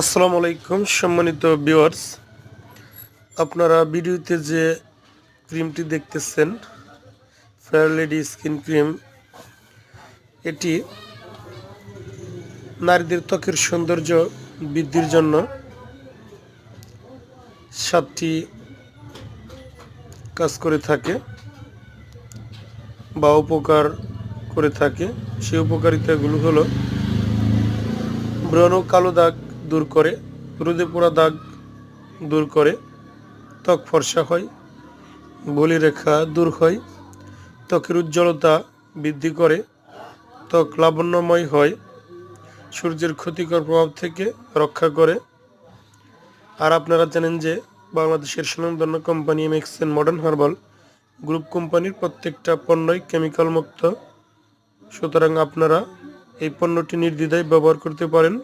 আসসালামু আলাইকুম, সম্মানিত ভিউয়ার্স আপনারা ভিডিওতে যে ক্রিমটি দেখতেছেন ফেয়ার লেডি স্কিন ক্রিম এটি নারীদের ত্বকের সৌন্দর্য বৃদ্ধির জন্য সাতটি কাজ করে থাকে বা উপকার করে থাকে। সেই উপকারিতাগুলো হলো ব্রণ কালো দাগ দূর করে, রোদে পোড়া দাগ দূর করে, ত্বক ফর্সা হয়, বলি রেখা দূর হয়, ত্বকের উজ্জ্বলতা বৃদ্ধি করে, ত্বক লাবণ্যময় হয়, সূর্যের ক্ষতিকর প্রভাব থেকে রক্ষা করে। আর আপনারা জানেন যে বাংলাদেশের সুনামধন্য কোম্পানি এমএক্সেন মডার্ন হার্বাল গ্রুপ কোম্পানির প্রত্যেকটা পণ্যই কেমিক্যাল মুক্ত। সুতরাং আপনারা এই পণ্যটি নির্দ্বিধায় ব্যবহার করতে পারেন।